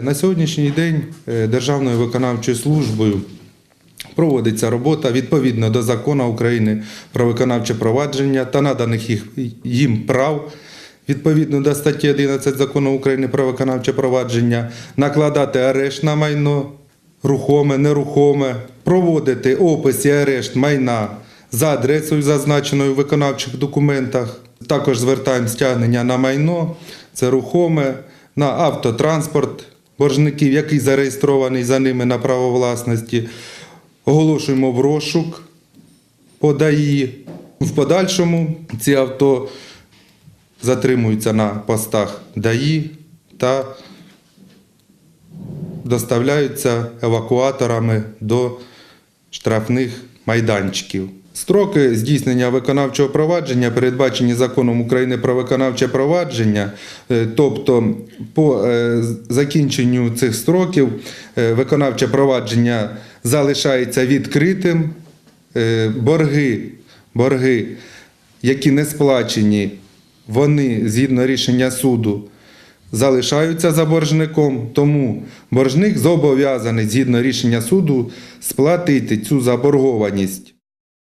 На сьогоднішній день е, Державною виконавчою службою проводиться робота відповідно до закону України про виконавче провадження та наданих їм прав. Відповідно до статті 11 закону України про виконавче провадження, накладати арешт на майно, рухоме, нерухоме, проводити опис і арешт майна за адресою, зазначеною в виконавчих документах. Також звертаємо стягнення на майно, це рухоме, на автотранспорт боржників, який зареєстрований за ними на право власності. Оголошуємо в розшук подаї. В подальшому ці авто затримуються на постах ДАІ та доставляються евакуаторами до штрафних майданчиків. Строки здійснення виконавчого провадження передбачені законом України про виконавче провадження, е, тобто по е, закінченню цих строків е, виконавче провадження залишається відкритим. Борги, борги, які не сплачені, вони згідно рішення суду залишаються за боржником, тому боржник зобов'язаний згідно рішення суду сплатити цю заборгованість.